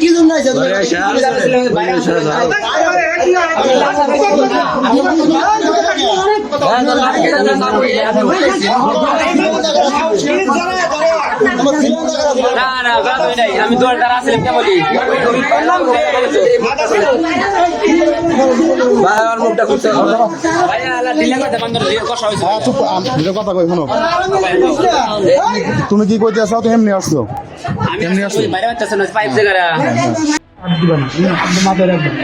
কি না না গলা ধরে নাই আমি দোয়ার দ্বারা আসলে কে বলি? ভাই আমার মুখটা খুলতে ভাই আলা ঢিলা কথা বন্ধ দিয়ে কষা হইছে হ্যাঁ চুপ আম- কথা কই শোনো। তুমি কি কইতে চাও তো এমনি আসছো? আমি আসলে বাইরে বাচ্চা না পাইপ জায়গা দিবেন না, আপনি মাথায় রাখবেন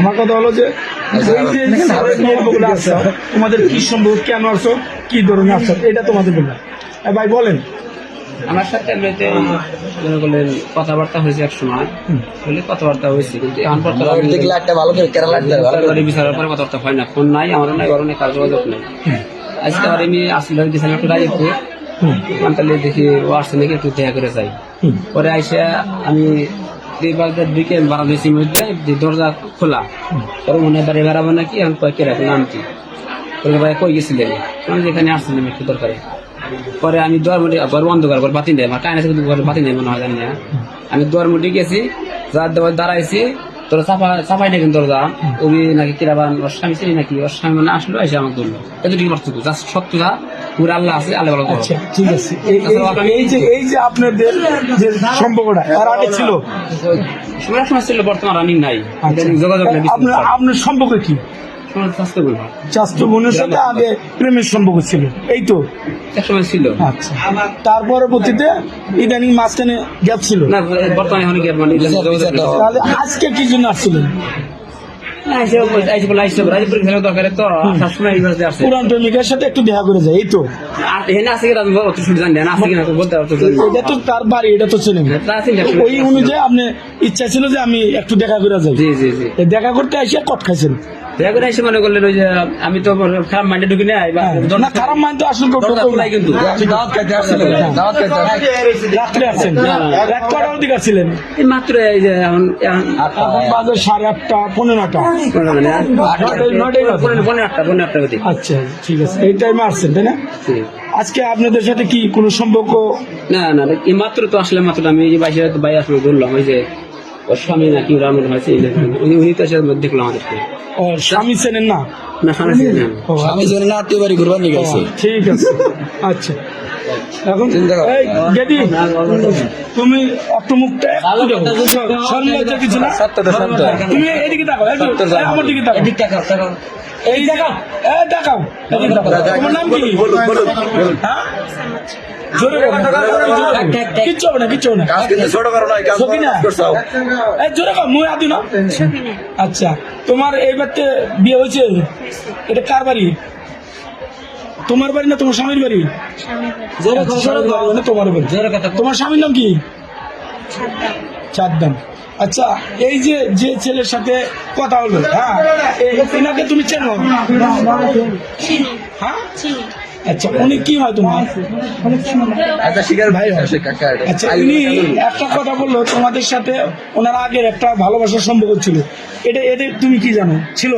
আমার কথা হলো যে এই যে সম্পর্কগুলো আছে তোমাদের কি সম্ভব কেন আসছো কি ধরনের আসছো এটা তোমাদের বললাম। ভাই বলেন। আমার সাথে এমনিতে মনে করলেন কথাবার্তা হয়েছে এক সময়। বলে কথাবার্তা হয়েছে কিন্তু এখন ভালো করে কেরালা বিচারের পরে কথাবার্তা হয় না ফোন নাই আমার নাই ঘরে নাই কার যোগাযোগ নেই। আজকে আর আমি আসলে গেছিলাম একটু তাহলে দেখি ও আসছে নাকি একটু দেখা করে যাই। পরে আইসা আমি দুইবার দিকে বাড়া দিয়েছি মধ্যে দরজা খোলা। পরে মনে হয় বেড়াবো নাকি এখন ভাই কই গেছিলেন? আমি যেখানে আসছিলাম একটু দরকারে। পরে আমি দুয়ার মুড়ি ঘর বন্ধ করার পর বাতি নেই আমার কায়না থেকে ঘর বাতি নেই মনে হয় জানি না। আমি দুয়ার মুড়ি গেছি যার দেওয়ার দাঁড়াইছি তোর চাপা চাপাই না কিন্তু দরজা। ওই নাকি কিরাবান ওর স্বামী ছিল নাকি? ওর স্বামী মানে আসলো এসে আমাকে ধরলো। এতটুকু পারতো যা সত্য যা পুরো আল্লাহ আছে আল্লাহ ভালো আচ্ছা ঠিক আছে। এই- যে এই যে আপনাদের যে সম্পর্কটা আর আগে ছিল? সময় ছিল বর্তমান রানিং নাই। আচ্ছা। যোগাযোগ আপনার আপনার সম্পর্ক কি? স্বাস্থ্য বোনের সাথে আগে প্রেমের সম্পর্ক ছিল এই তো? ছিল। আচ্ছা। তার পরবর্তীতে ইদানিং মাঝখানে গ্যাপ ছিল। না বর্তমানে মানে তাহলে আজকে কি জন্য আসছিলেন? পুরান প্রেমিকার সাথে একটু দেখা করে যায় এই তো। এটা তো তার বাড়ি এটা তো ওই অনুযায়ী আপনি ইচ্ছা ছিল যে আমি একটু দেখা করে যাই। দেখা করতে এসে কট খাইছেন। করে এসে মনে করলেন ওই যে আমি তো খারাপ মাইন্ডে ঢুকি নাই বা হ্যাঁ, না খারাপ মান তো আসলে কেউ দরজা ঢোকেও খোলাই না। কিন্তু রাত্রে আসছেন রাত কটার দিকে আসছিলেন? এই মাত্র এই যে এখন এখন এখন বাজে সাড়ে আটটা পনেরো আটটা। পনেরো আটটা। আচ্ছা ঠিক আছে। এই টাইমে আসছেন তাই না? আজকে আপনাদের সাথে কি কোনো সম্পর্ক? না না এই মাত্র তো আসলে মাত্র আমি এই যে বাইশে ভাই আসলে বললাম ওই যে ওর স্বামী নাকি ওরা এই যে উনি উনি তো এসে দেখলাম আমাদেরকে ও, স্বামী চেনেন না না স্বামী ছিলেন না গেছে ঠিক আছে আচ্ছা এখন তুমি কিছু না? তুমি এদিকে তাকাও এই আমার দিকে তাকাও। এই দেখাও এই দেখাও এদিকে তাকাও। তোমার নাম কি? জোরে বলো, জোরে বলো। কিচ্ছু হবে না কিচ্ছু হবে না। সকিনা এই জোরে কও মুই আদি না। আচ্ছা তোমার এই বাড়িতে বিয়ে হয়েছে? এটা কার বাড়ি? তোমার বাড়ি না তোমার স্বামীর বাড়ি? আচ্ছা, স্বামীর বাড়ি তোমার বাড়ি? তোমার স্বামীর নাম কি? চাঁদদাম আচ্ছা এই যে যে ছেলের সাথে কথা হলো হ্যাঁ? এই এনাকে তুমি চেনো? হ্যাঁ? আচ্ছা উনি কি হয় তোমার? ভাই আচ্ছা উনি একটা কথা বলল তোমাদের সাথে ওনার আগের একটা ভালোবাসার সম্পর্ক ছিল। এটা এটা তুমি কি জানো? ছিল?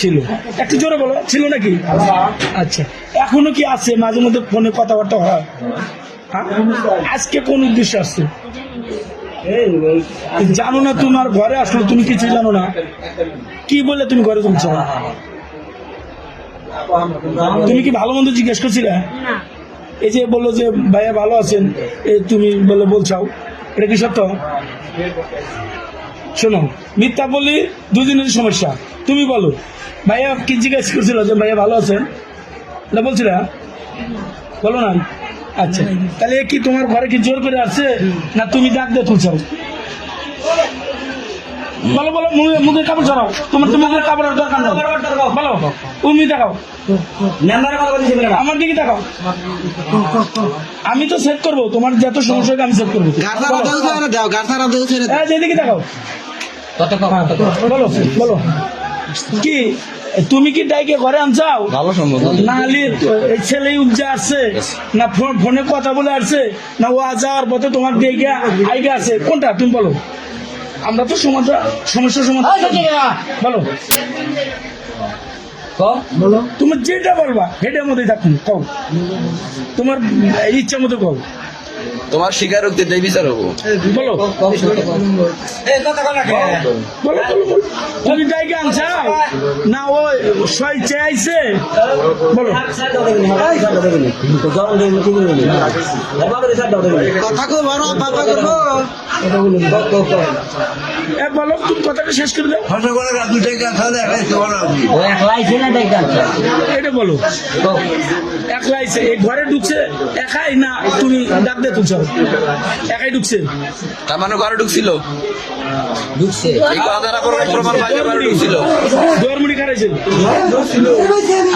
ছিল। একটু জোরে বলো ছিল নাকি? আচ্ছা এখনও কি আছে? মাঝে মধ্যে ফোনে কথাবার্তা হয়। হ্যাঁ? আজকে কোন উদ্দেশ্য আসছে? জানো না তোমার ঘরে আসলো তুমি কিছু জানো না। কি বলে তুমি ঘরে তুলছো তুমি কি ভালো মন্দ জিজ্ঞেস করছিলে? এই যে বলল যে ভাইয়া ভালো আছেন তুমি বলে বলছাও। এটা কি সত্য? শোনো মিথ্যা বলি দুদিনের সমস্যা। তুমি বলো। ভাইয়া কি জিজ্ঞেস করছিল যে ভাইয়া ভালো আছেন? না বলছিল বলো না। আচ্ছা তাহলে কি তোমার ঘরে কি জোর করে আসছে? না তুমি ডাক দিয়ে তুলছাও বলো বলো মুখে কাপড় ছড়াও তোমার তো মুখের কাপড়ের দরকার নেই। বলো তুমি দেখাও। আমার দিকে দেখাও। আমি তো সেট করব। তোমার যত সমস্যা আমি সেট করব। হ্যাঁ যেদিকে দেখাও। বলো বলো কি তুমি কি ডাইকে ঘরে আনছাও ভালো সম্ভব না ছেলে উপজে আসছে না ফোন ফোনে কথা বলে আসছে না ও আজ যাওয়ার পথে তোমার দিকে আইগে আছে কোনটা? তুমি বলো। আমরা তো সমাধান সমস্যার সমাধান বলো। তুমি যেটা বলবা হেডের মধ্যে থাকুন কও। তোমার ইচ্ছা মতো কও। তোমার স্বীকারোক্তি দেয় বিচার হব বলো তুমি না ওই সই চাইছে। বলো। কথা কো বাবা করব বলো তুমি কথাটা শেষ করে দাও। এটা বলো। একলা আইছে এই ঘরে ঢুকছে একাই না তুমি ডাক দিয়ে তুলছ একাই ঢুকছে। তার মানে ঘরে ঢুকছিল? ঢুকছে। এই কথা দ্বারা প্রমাণ পাইলে ঘরে ঢুকছিল? দুয়ারমুড়ি খারাইছে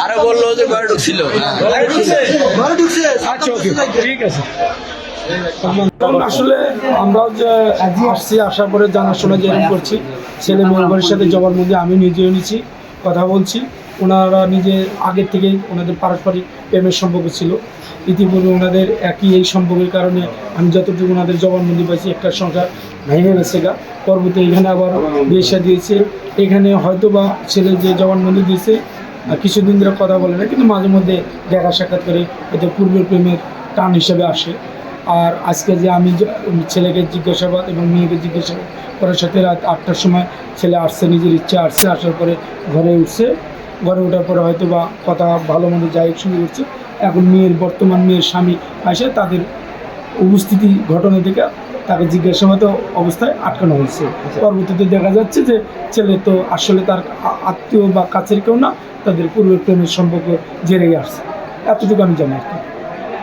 আরে বলল যে ঘরে ঢুকছিল। ঘরে ঢুকছে। আচ্ছা ওকে। ঠিক আছে। আসলে আমরাও যে আসছি আসার পরে জানাশোনা যেরকম করছি ছেলে মেয়ের সাথে জবার মধ্যে আমি নিজেও নিচ্ছি কথা বলছি। ওনারা নিজে আগের থেকেই ওনাদের পারস্পরিক প্রেমের সম্পর্ক ছিল। ইতিপূর্বে ওনাদের একই এই সম্পর্কের কারণে আমি যতটুকু ওনাদের জবানবন্দি পাইছি, একটা সংখ্যা ভেঙে গেছে গা। পরবর্তী এখানে আবার বিয়ে দিয়েছে। এখানে হয়তো বা ছেলে যে জবানবন্দি দিয়েছে কিছুদিন ধরে কথা বলে না, কিন্তু মাঝে মধ্যে দেখা সাক্ষাৎ করে এতে পূর্বের প্রেমের টান হিসেবে আসে। আর আজকে যে আমি ছেলেকে জিজ্ঞাসাবাদ এবং মেয়েকে জিজ্ঞাসাবাদ করার সাথে রাত আটটার সময় ছেলে আসছে, নিজের ইচ্ছা আসছে, আসার পরে ঘরে উঠছে। ঘরে ওঠার পরে হয়তো বা কথা ভালো মন্দ যাই শুরু করছে এখন মেয়ের বর্তমান মেয়ের স্বামী আসে তাদের উপস্থিতি ঘটনা থেকে তাকে জিজ্ঞাসাবাদ অবস্থায় আটকানো হয়েছে। পরবর্তীতে দেখা যাচ্ছে যে ছেলে তো আসলে তার আত্মীয় বা কাছের কেউ না তাদের পূর্বের প্রেমের সম্পর্ক জেরেই আসছে। এতটুকু আমি জানি আর কি।